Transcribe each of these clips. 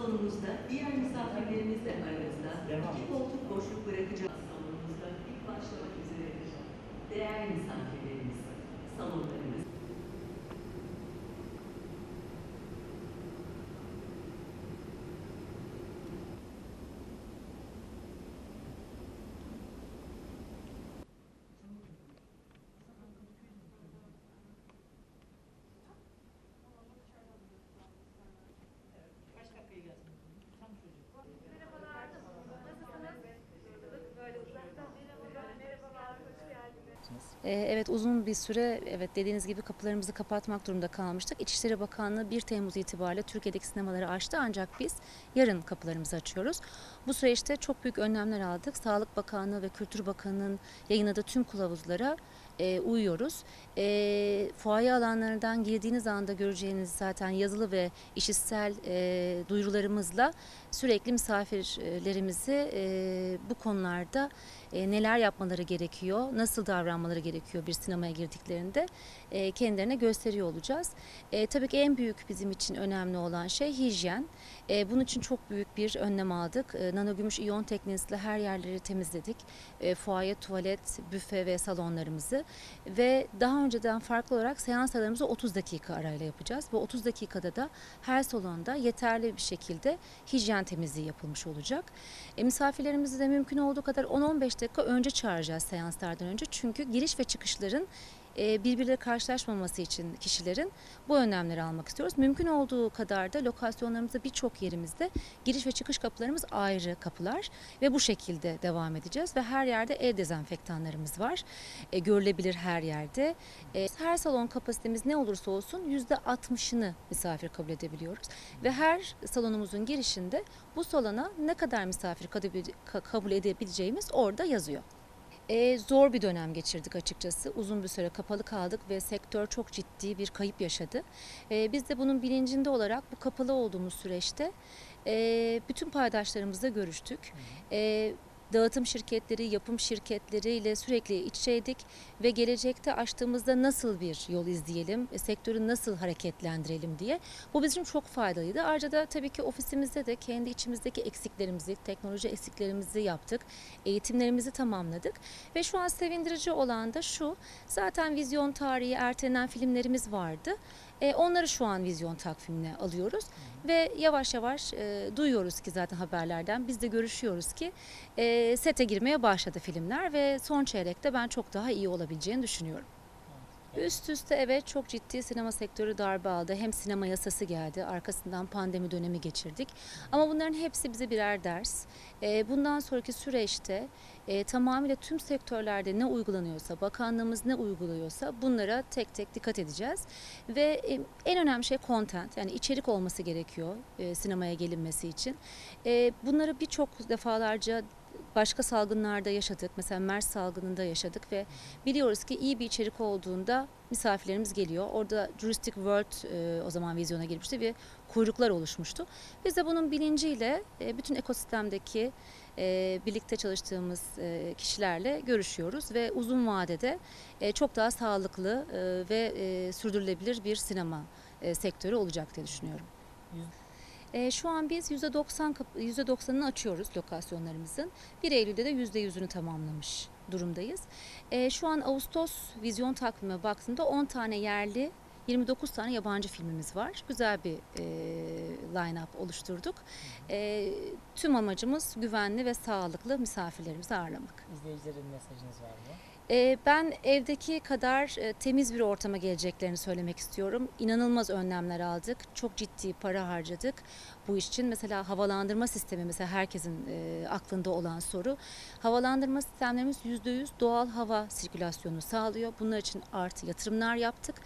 salonumuzda diğer misafirlerimizle aranızda Devam. iki koltuk boşluk bırakacağız. Salonumuzda ilk başlamak üzeredir. Değerli misafirlerimiz, salonlarımız Evet uzun bir süre evet dediğiniz gibi kapılarımızı kapatmak durumunda kalmıştık. İçişleri Bakanlığı 1 Temmuz itibariyle Türkiye'deki sinemaları açtı ancak biz yarın kapılarımızı açıyoruz. Bu süreçte çok büyük önlemler aldık. Sağlık Bakanlığı ve Kültür Bakanı'nın yayınladığı tüm kılavuzlara e, uyuyoruz. E, fuaye alanlarından girdiğiniz anda göreceğiniz zaten yazılı ve işitsel e, duyurularımızla sürekli misafirlerimizi e, bu konularda e, neler yapmaları gerekiyor, nasıl davranmaları gerekiyor bir sinemaya girdiklerinde e, kendilerine gösteriyor olacağız. E, tabii ki en büyük bizim için önemli olan şey hijyen. E, bunun için çok büyük bir önlem aldık. E, nanogümüş iyon teknesiyle her yerleri temizledik. E, fuaye, tuvalet, büfe ve salonlarımızı ve daha önceden farklı olarak seans aralarımızı 30 dakika arayla yapacağız. Bu 30 dakikada da her salonda yeterli bir şekilde hijyen temizliği yapılmış olacak. E, misafirlerimizi de mümkün olduğu kadar 10-15 dakika önce çağıracağız seanslardan önce. Çünkü giriş ve çıkışların e, birbirleriyle karşılaşmaması için kişilerin bu önlemleri almak istiyoruz. Mümkün olduğu kadar da lokasyonlarımızda birçok yerimizde giriş ve çıkış kapılarımız ayrı kapılar ve bu şekilde devam edeceğiz ve her yerde el dezenfektanlarımız var. E, görülebilir her yerde. E, her salon kapasitemiz ne olursa olsun %60'ını misafir kabul edebiliyoruz ve her salonumuzun girişinde bu salona ne kadar misafir kabul edebileceğimiz orada yazıyor. E, zor bir dönem geçirdik açıkçası. Uzun bir süre kapalı kaldık ve sektör çok ciddi bir kayıp yaşadı. E, biz de bunun bilincinde olarak bu kapalı olduğumuz süreçte e, bütün paydaşlarımızla görüştük. E, dağıtım şirketleri, yapım şirketleriyle sürekli iç içeydik ve gelecekte açtığımızda nasıl bir yol izleyelim, e, sektörü nasıl hareketlendirelim diye. Bu bizim çok faydalıydı. Ayrıca da tabii ki ofisimizde de kendi içimizdeki eksiklerimizi, teknoloji eksiklerimizi yaptık. Eğitimlerimizi tamamladık ve şu an sevindirici olan da şu. Zaten vizyon tarihi ertelenen filmlerimiz vardı. E, onları şu an vizyon takvimine alıyoruz ve yavaş yavaş e, duyuyoruz ki zaten haberlerden biz de görüşüyoruz ki e, sete girmeye başladı filmler ve son çeyrekte ben çok daha iyi olabileceğini düşünüyorum. Üst üste evet çok ciddi sinema sektörü darbe aldı. Hem sinema yasası geldi, arkasından pandemi dönemi geçirdik. Ama bunların hepsi bize birer ders. Ee, Bundan sonraki süreçte e, tamamıyla tüm sektörlerde ne uygulanıyorsa, bakanlığımız ne uyguluyorsa bunlara tek tek dikkat edeceğiz. Ve e, en önemli şey content, yani içerik olması gerekiyor e, sinemaya gelinmesi için. E, Bunları birçok defalarca başka salgınlarda yaşadık. Mesela MERS salgınında yaşadık ve biliyoruz ki iyi bir içerik olduğunda misafirlerimiz geliyor. Orada Juristic World e, o zaman vizyona girmişti ve kuyruklar oluşmuştu. Biz de bunun bilinciyle e, bütün ekosistemdeki e, birlikte çalıştığımız e, kişilerle görüşüyoruz ve uzun vadede e, çok daha sağlıklı e, ve e, sürdürülebilir bir sinema e, sektörü olacak diye düşünüyorum. E, şu an biz %90 kap- %90'ını açıyoruz lokasyonlarımızın. 1 Eylül'de de %100'ünü tamamlamış durumdayız. E, şu an Ağustos vizyon takvime baktığımda 10 tane yerli 29 tane yabancı filmimiz var. Güzel bir e, line-up oluşturduk. E, tüm amacımız güvenli ve sağlıklı misafirlerimizi ağırlamak. İzleyicilerin mesajınız var mı? Ee, Ben evdeki kadar e, temiz bir ortama geleceklerini söylemek istiyorum. İnanılmaz önlemler aldık. Çok ciddi para harcadık bu iş için. Mesela havalandırma sistemi mesela herkesin e, aklında olan soru. Havalandırma sistemlerimiz %100 doğal hava sirkülasyonu sağlıyor. Bunlar için artı yatırımlar yaptık.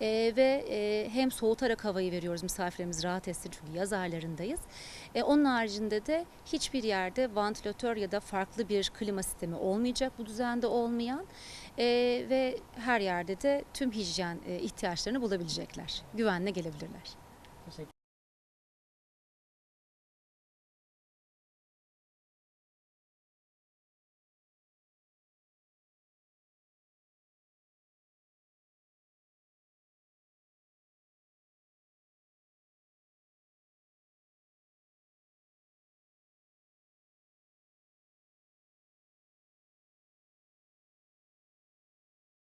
E, ve e, hem soğutarak havayı veriyoruz misafirlerimiz rahat etsin çünkü yaz aylarındayız. E, onun haricinde de hiçbir yerde vantilatör ya da farklı bir klima sistemi olmayacak bu düzende olmayan E, ve her yerde de tüm hijyen e, ihtiyaçlarını bulabilecekler. Güvenle gelebilirler. Teşekkür